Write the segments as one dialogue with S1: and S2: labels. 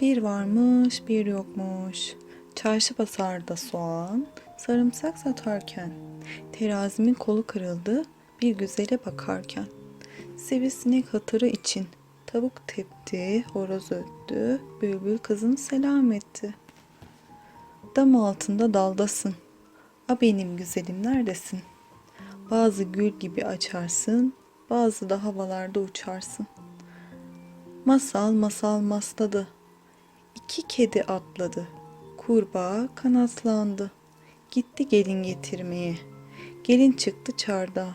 S1: Bir varmış bir yokmuş. Çarşı pazarda soğan, sarımsak satarken. Terazimin kolu kırıldı bir güzele bakarken. Sivrisinek hatırı için tavuk tepti, horoz öttü, bülbül kızını selam etti. Dam altında daldasın. A benim güzelim neredesin? Bazı gül gibi açarsın, bazı da havalarda uçarsın. Masal masal masladı. İki kedi atladı. Kurbağa kanatlandı. Gitti gelin getirmeye. Gelin çıktı çardağa.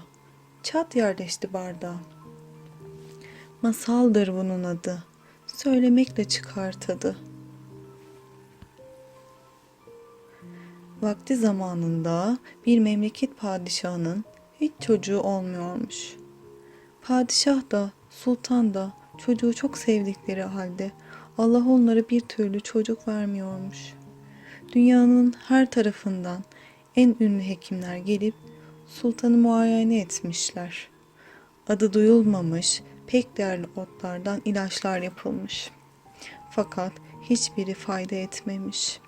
S1: Çat yerleşti bardağa. Masaldır bunun adı. Söylemekle çıkar tadı. Vakti zamanında bir memleket padişahının hiç çocuğu olmuyormuş. Padişah da sultan da çocuğu çok sevdikleri halde Allah onlara bir türlü çocuk vermiyormuş. Dünyanın her tarafından en ünlü hekimler gelip sultanı muayene etmişler. Adı duyulmamış pek değerli otlardan ilaçlar yapılmış. Fakat hiçbiri fayda etmemiş.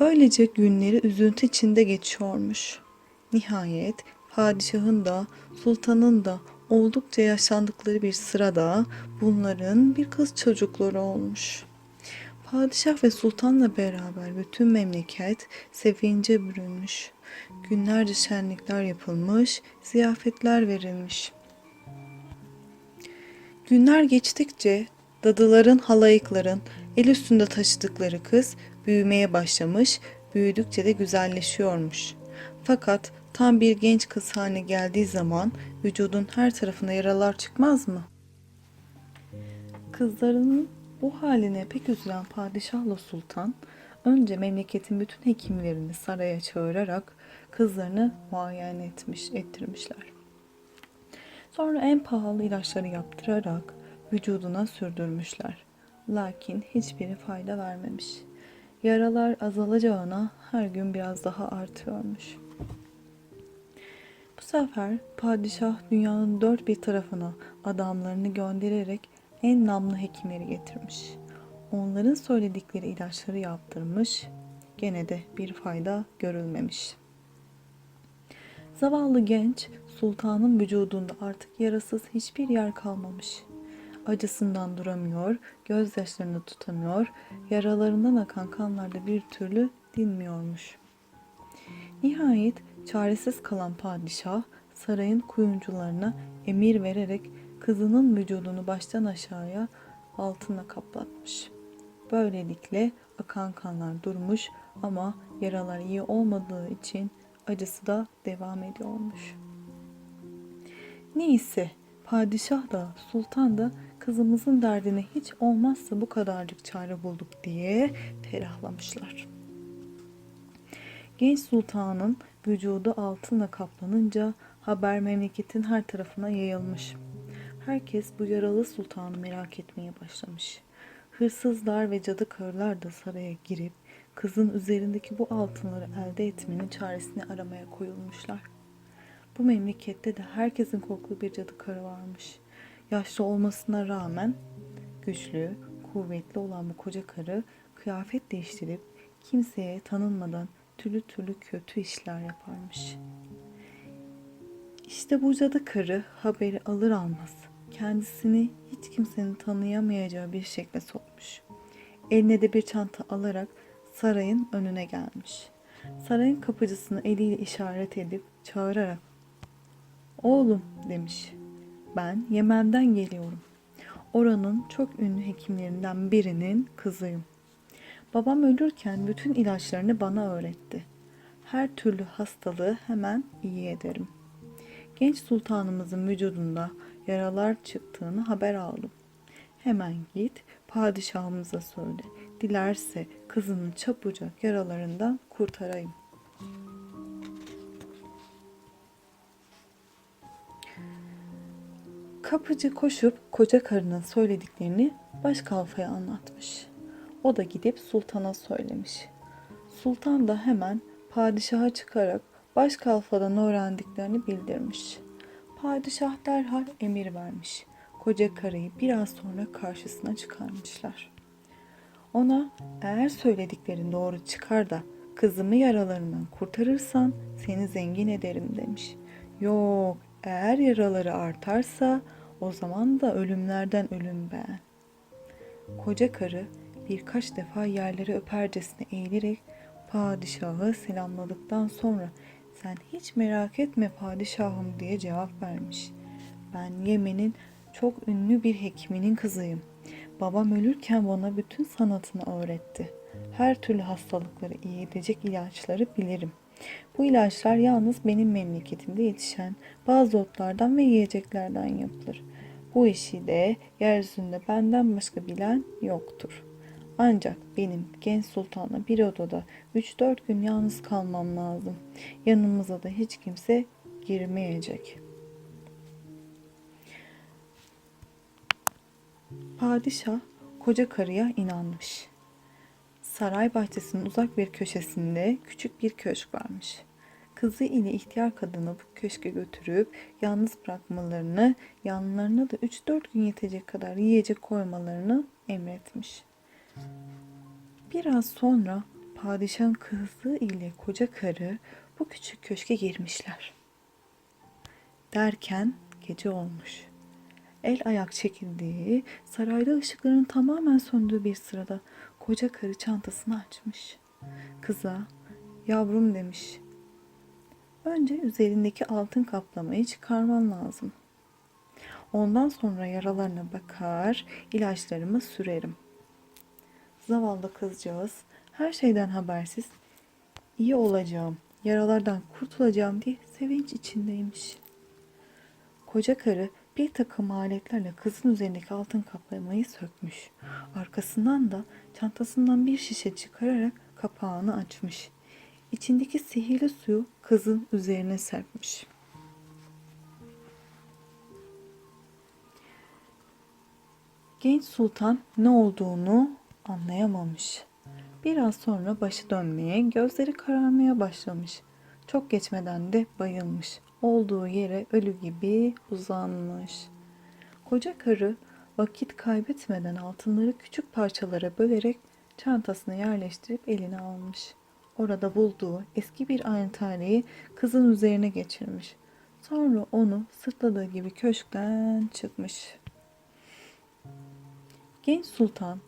S1: Böylece günleri üzüntü içinde geçiyormuş. Nihayet padişahın da sultanın da oldukça yaşlandıkları bir sırada bunların bir kız çocukları olmuş. Padişah ve sultanla beraber bütün memleket sevince bürünmüş. Günlerce şenlikler yapılmış, ziyafetler verilmiş. Günler geçtikçe dadıların, halayıkların el üstünde taşıdıkları kız büyümeye başlamış, büyüdükçe de güzelleşiyormuş. Fakat tam bir genç kız haline geldiği zaman vücudun her tarafına yaralar çıkmaz mı? Kızlarının bu haline pek üzülen padişahla sultan önce memleketin bütün hekimlerini saraya çağırarak kızlarını muayene etmiş, ettirmişler. Sonra en pahalı ilaçları yaptırarak vücuduna sürdürmüşler. Lakin hiçbiri fayda vermemiş. Yaralar azalacağına her gün biraz daha artıyormuş. Bu sefer padişah dünyanın dört bir tarafına adamlarını göndererek en namlı hekimleri getirmiş. Onların söyledikleri ilaçları yaptırmış. Gene de bir fayda görülmemiş. Zavallı genç sultanın vücudunda artık yarasız hiçbir yer kalmamış. Acısından duramıyor, gözyaşlarını tutamıyor, yaralarından akan kanlar da bir türlü dinmiyormuş. Nihayet çaresiz kalan padişah sarayın kuyumcularına emir vererek kızının vücudunu baştan aşağıya altına kaplatmış. Böylelikle akan kanlar durmuş ama yaralar iyi olmadığı için acısı da devam ediyormuş. Neyse padişah da sultan da kızımızın derdine hiç olmazsa bu kadarcık çare bulduk diye ferahlamışlar. Genç sultanın vücudu altınla kaplanınca haber memleketin her tarafına yayılmış. Herkes bu yaralı sultanı merak etmeye başlamış. Hırsızlar ve cadı karılar da saraya girip kızın üzerindeki bu altınları elde etmenin çaresini aramaya koyulmuşlar. Bu memlekette de herkesin korktuğu bir cadı karı varmış. Yaşlı olmasına rağmen güçlü, kuvvetli olan bu koca karı kıyafet değiştirip kimseye tanınmadan türlü türlü kötü işler yaparmış. İşte bu cadı karı haberi alır almaz kendisini hiç kimsenin tanıyamayacağı bir şekle sokmuş. Eline de bir çanta alarak sarayın önüne gelmiş. Sarayın kapıcısını eliyle işaret edip çağırarak "Oğlum," demiş. "Ben Yemen'den geliyorum. Oranın çok ünlü hekimlerinden birinin kızıyım. Babam ölürken bütün ilaçlarını bana öğretti. Her türlü hastalığı hemen iyi ederim. Genç sultanımızın vücudunda yaralar çıktığını haber aldım. Hemen git padişahımıza söyle. Dilerse kızının çabucak yaralarından kurtarayım. Kapıcı koşup koca karının söylediklerini baş kalfaya anlatmış. O da gidip sultana söylemiş. Sultan da hemen padişaha çıkarak baş kalfadan öğrendiklerini bildirmiş. Padişah derhal emir vermiş. koca karıyı biraz sonra karşısına çıkarmışlar. Ona eğer söylediklerin doğru çıkar da kızımı yaralarından kurtarırsan seni zengin ederim demiş. Yok eğer yaraları artarsa o zaman da ölümlerden ölüm ben. Koca karı birkaç defa yerleri öpercesine eğilerek padişahı selamladıktan sonra sen hiç merak etme padişahım diye cevap vermiş. Ben Yemen'in çok ünlü bir hekiminin kızıyım. Babam ölürken bana bütün sanatını öğretti. Her türlü hastalıkları iyi edecek ilaçları bilirim. Bu ilaçlar yalnız benim memleketimde yetişen bazı otlardan ve yiyeceklerden yapılır. Bu işi de yeryüzünde benden başka bilen yoktur. Ancak benim genç sultanla bir odada 3-4 gün yalnız kalmam lazım. Yanımıza da hiç kimse girmeyecek. Padişah koca karıya inanmış. Saray bahçesinin uzak bir köşesinde küçük bir köşk varmış. Kızı ile ihtiyar kadını bu köşke götürüp yalnız bırakmalarını, yanlarına da 3-4 gün yetecek kadar yiyecek koymalarını emretmiş. Biraz sonra padişahın kızı ile koca karı bu küçük köşke girmişler. Derken gece olmuş. El ayak çekildiği, sarayda ışıkların tamamen söndüğü bir sırada koca karı çantasını açmış. Kıza, yavrum demiş. Önce üzerindeki altın kaplamayı çıkarman lazım. Ondan sonra yaralarına bakar, ilaçlarımı sürerim. Zavallı kızcağız her şeyden habersiz iyi olacağım, yaralardan kurtulacağım diye sevinç içindeymiş. Koca karı bir takım aletlerle kızın üzerindeki altın kaplamayı sökmüş. Arkasından da çantasından bir şişe çıkararak kapağını açmış. İçindeki sihirli suyu kızın üzerine serpmiş. Genç sultan ne olduğunu anlayamamış. Biraz sonra başı dönmeye, gözleri kararmaya başlamış. Çok geçmeden de bayılmış. Olduğu yere ölü gibi uzanmış. Koca karı vakit kaybetmeden altınları küçük parçalara bölerek çantasına yerleştirip eline almış. Orada bulduğu eski bir ayentaneyi kızın üzerine geçirmiş. Sonra onu sırtladığı gibi köşkten çıkmış. Genç sultan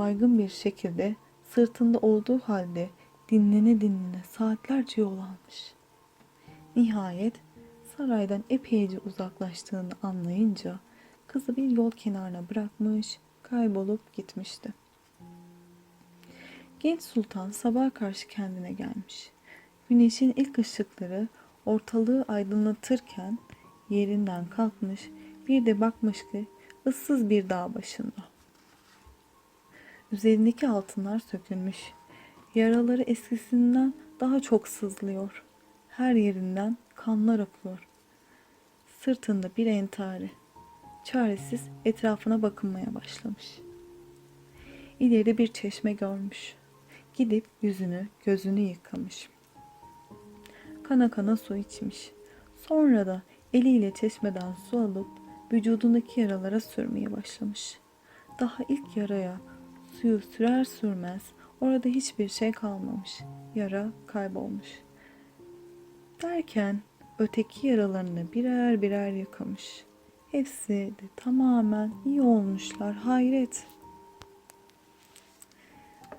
S1: baygın bir şekilde sırtında olduğu halde dinlene dinlene saatlerce yol almış. Nihayet saraydan epeyce uzaklaştığını anlayınca kızı bir yol kenarına bırakmış, kaybolup gitmişti. Genç sultan sabah karşı kendine gelmiş. Güneşin ilk ışıkları ortalığı aydınlatırken yerinden kalkmış, bir de bakmış ki ıssız bir dağ başında. Üzerindeki altınlar sökülmüş. Yaraları eskisinden daha çok sızlıyor. Her yerinden kanlar akıyor. Sırtında bir entari. Çaresiz etrafına bakınmaya başlamış. İleride bir çeşme görmüş. Gidip yüzünü, gözünü yıkamış. Kana kana su içmiş. Sonra da eliyle çeşmeden su alıp vücudundaki yaralara sürmeye başlamış. Daha ilk yaraya suyu sürer sürmez orada hiçbir şey kalmamış. Yara kaybolmuş. Derken öteki yaralarını birer birer yıkamış. Hepsi de tamamen iyi olmuşlar. Hayret.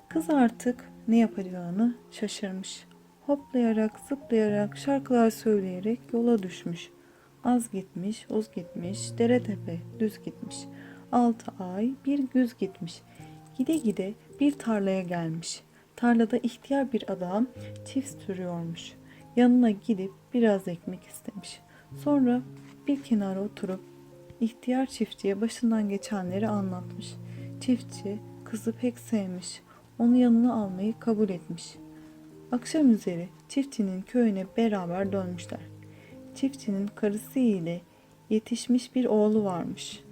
S1: Kız artık ne yapacağını şaşırmış. Hoplayarak, zıplayarak, şarkılar söyleyerek yola düşmüş. Az gitmiş, uz gitmiş, dere tepe, düz gitmiş. Altı ay bir güz gitmiş. Gide gide bir tarlaya gelmiş. Tarlada ihtiyar bir adam çift sürüyormuş. Yanına gidip biraz ekmek istemiş. Sonra bir kenara oturup ihtiyar çiftçiye başından geçenleri anlatmış. Çiftçi kızı pek sevmiş. Onu yanına almayı kabul etmiş. Akşam üzeri çiftçinin köyüne beraber dönmüşler. Çiftçinin karısı ile yetişmiş bir oğlu varmış.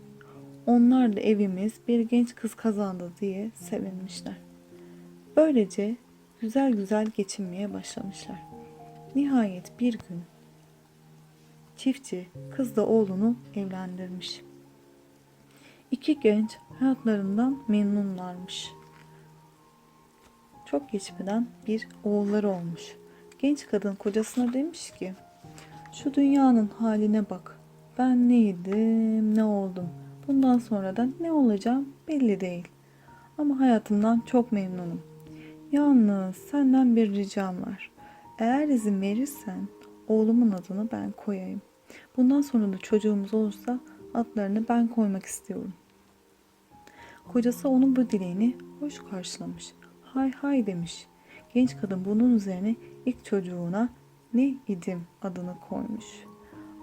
S1: Onlar da evimiz bir genç kız kazandı diye sevinmişler. Böylece güzel güzel geçinmeye başlamışlar. Nihayet bir gün çiftçi kızla oğlunu evlendirmiş. İki genç hayatlarından memnunlarmış. Çok geçmeden bir oğulları olmuş. Genç kadın kocasına demiş ki, şu dünyanın haline bak. Ben neydim, ne oldum. Bundan sonra da ne olacağım belli değil. Ama hayatımdan çok memnunum. Yalnız senden bir ricam var. Eğer izin verirsen oğlumun adını ben koyayım. Bundan sonra da çocuğumuz olursa adlarını ben koymak istiyorum. Kocası onun bu dileğini hoş karşılamış. Hay hay demiş. Genç kadın bunun üzerine ilk çocuğuna ne idim adını koymuş.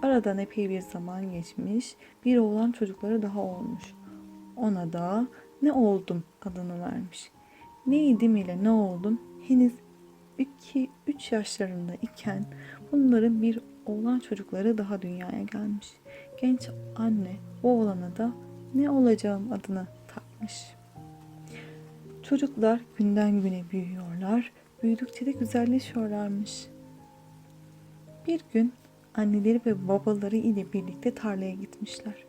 S1: Aradan epey bir zaman geçmiş. Bir oğlan çocukları daha olmuş. Ona da ne oldum adını vermiş. Ne idim ile ne oldum henüz 2-3 yaşlarında iken bunların bir oğlan çocukları daha dünyaya gelmiş. Genç anne bu oğlana da ne olacağım adını takmış. Çocuklar günden güne büyüyorlar, büyüdükçe de güzelleşiyorlarmış. Bir gün anneleri ve babaları ile birlikte tarlaya gitmişler.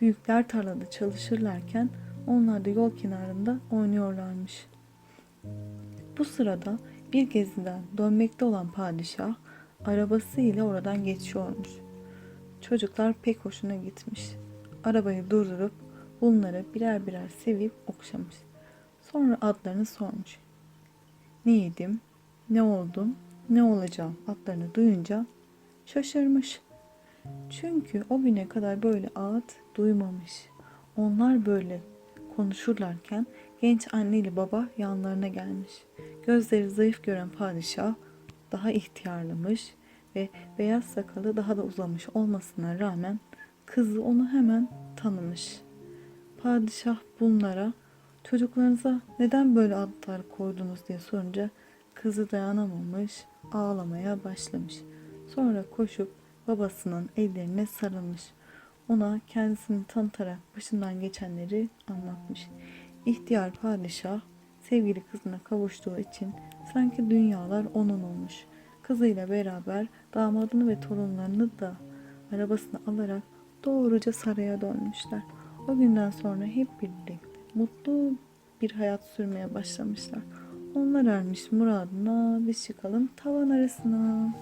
S1: Büyükler tarlada çalışırlarken onlar da yol kenarında oynuyorlarmış. Bu sırada bir geziden dönmekte olan padişah arabası ile oradan geçiyormuş. Çocuklar pek hoşuna gitmiş. Arabayı durdurup bunları birer birer sevip okşamış. Sonra adlarını sormuş. Neydim, ne oldum, ne olacağım adlarını duyunca şaşırmış. Çünkü o güne kadar böyle ad duymamış. Onlar böyle konuşurlarken genç anne ile baba yanlarına gelmiş. Gözleri zayıf gören padişah daha ihtiyarlamış ve beyaz sakalı daha da uzamış olmasına rağmen kızı onu hemen tanımış. Padişah bunlara çocuklarınıza neden böyle adlar koydunuz diye sorunca kızı dayanamamış ağlamaya başlamış. Sonra koşup babasının ellerine sarılmış. Ona kendisini tanıtarak başından geçenleri anlatmış. İhtiyar padişah sevgili kızına kavuştuğu için sanki dünyalar onun olmuş. Kızıyla beraber damadını ve torunlarını da arabasına alarak doğruca saraya dönmüşler. O günden sonra hep birlikte mutlu bir hayat sürmeye başlamışlar. Onlar ermiş muradına biz çıkalım tavan arasına.